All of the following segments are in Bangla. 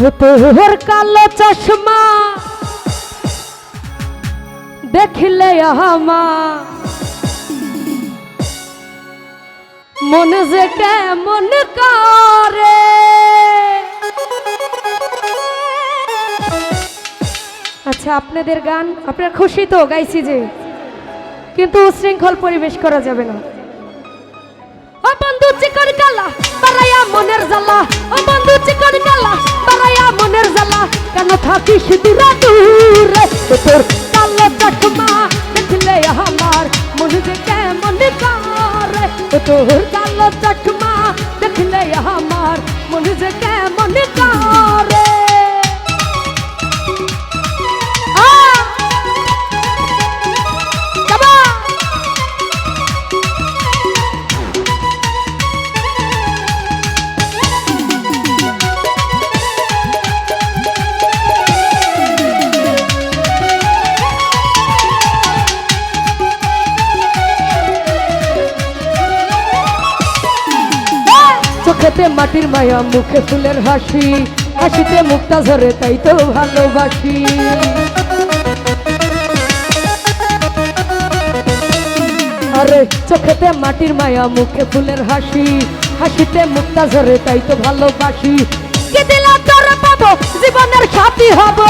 তোর কালো চশমা। দেখলে আমা। মন যে কেমন করে। আচ্ছা আপনাদের গান, আপনার খুশি তো গাইছি যে। কিন্তু উশৃঙ্খল পরিবেশ করা যাবে না। বন্ধু চিকন কালা বারাইয়া মনের জ্বালা। ও বন্ধু চিকন কালা বারাইয়া মনের জ্বালা। কেন থাকিস দূরা দূরে? তোর কালো চশমা দেখলে আমার মন যে কেমন করে। তোর কালো চশমা চোখেতে মাটির মায়া, মুখে ফুলের হাসি। হাসিতে মুক্তা ঝরে, তাই তো ভালোবাসি। আরে, চোখেতে মাটির মায়া, মুখে ফুলের হাসি। হাসিতে মুক্তা ঝরে, তাই তো ভালোবাসি। জীবনের সাথী হব।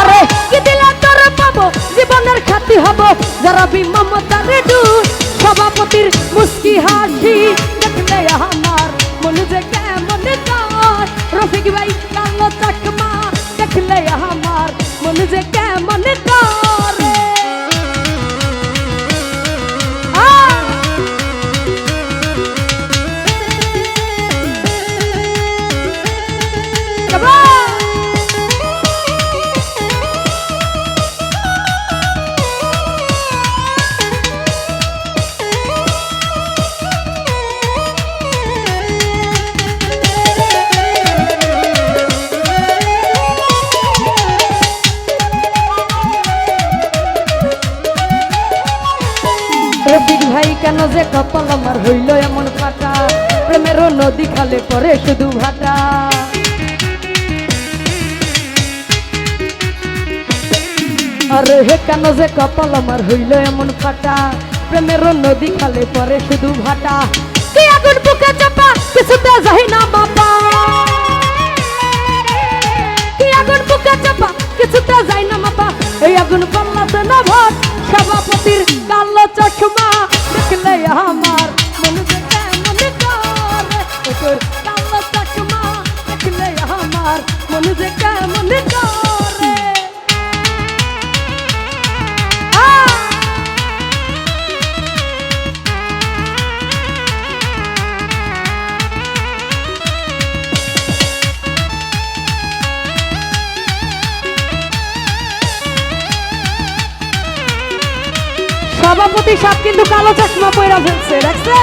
আরে, কি দিলা তোর পাবো? জীবনের সাথী হব। যারা মমতার ডু ভাই কালো চাকমা দেখলে আমার মন যে কেমন কপাল আমার হইল এমন ফাটা প্রেমের নদী খালে পরে শুধু ভাটা। আরে হে কেন যে কপাল আমার হইল এমন ফাটা? প্রেমের নদী খালে পরে শুধু ভাটা। কে আগুন বুকে চাপা আমার মন যে কেমন করে? সভাপতি সব কিন্তু কালো চশমা পয়রা ফেলছে, দেখছে!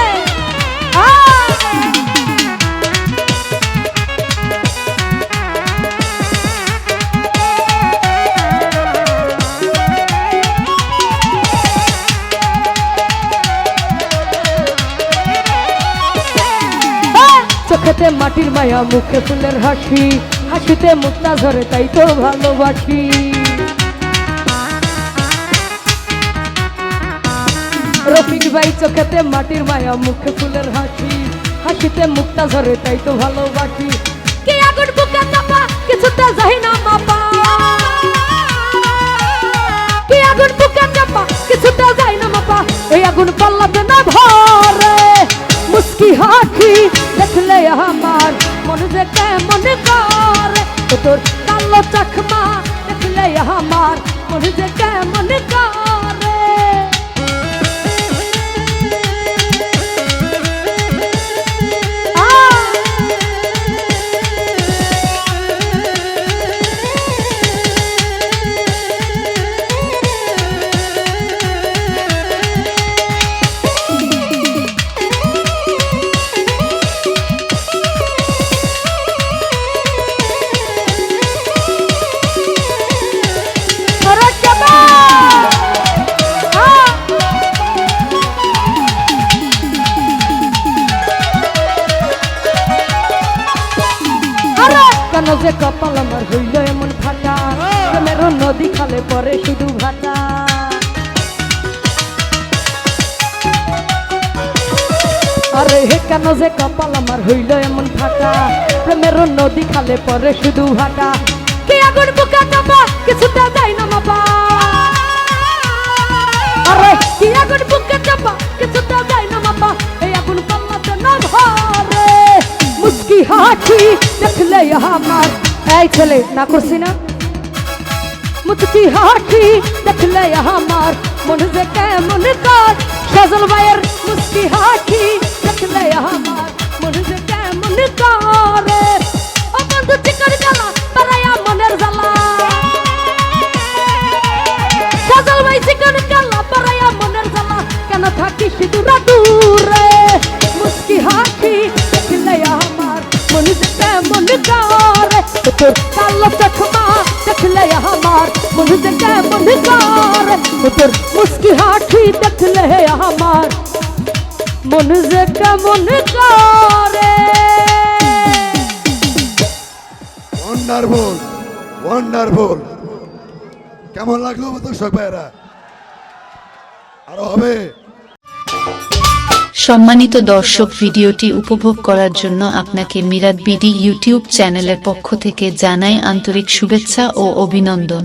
চোখেতে মাটির মায়া, মুখে ফুলের হাসি। হাসিতে মুক্তা ঝরে, তাই তো ভালোবাসি। রফিক ভাই চোখেতে মাটির মায়া, মুখে ফুলের হাসি। হাসিতে মুক্তা ঝরে, তাই তো ভালোবাসি। কি আগুন বুকে চাপা, কিছুতে যাই না মাপা। কি আগুন বুকে চাপা, কিছুতে যাই না মাপা। এই আগুন পাল্লাতে না ভরে। মুস্কি হাসি দেখলে আমার মন যে কেমন করে। তোর কালো চখমা দেখলে আমার মন যে কেমন করে। নদী খালে পরে শুধু ভাটা। আরে হে কেন যে কপাল আমার হইল এমন ফাটা? প্রেমের নদী খালে পরে শুধু ভাটা। কে আগুন বুকা চাপা? কিছুটা যাই না মাপা। আরে কি আগুন বুকে চাপা? কিছুটা যাই না মাপা। এই আগুন পাল্লাতে না ধরে। মুস্কি হাসি দেখলে আমার। এই ছেলে, না করছি না? মুচকি হাসি, দেখলে আমার মন যে কেমন কাজ সজল ভাইয়ের মুচকি হাসি, দেখলে আমার মন যে কেমন করে ও বন্ধু, চিকর জ্বালা তারাইয়া মনের জ্বালা। সজল ভাই চিকন জ্বালা তারাইয়া মনের জ্বালা। কেন থাকিস দূরা দূরে কেমন করে তোর মুস্কি হাসি দেখলে আমার মন যে কেমন করে ওয়ান্ডারফুল ওয়ান্ডারফুল কেমন লাগল দর্শক ভাইরা আরও হবে। সম্মানিত দর্শক ভিডিওটি উপভোগ করার জন্য আপনাকে মিরাদ বিডি ইউটিউব চ্যানেলের পক্ষ থেকে জানাই আন্তরিক শুভেচ্ছা ও অভিনন্দন।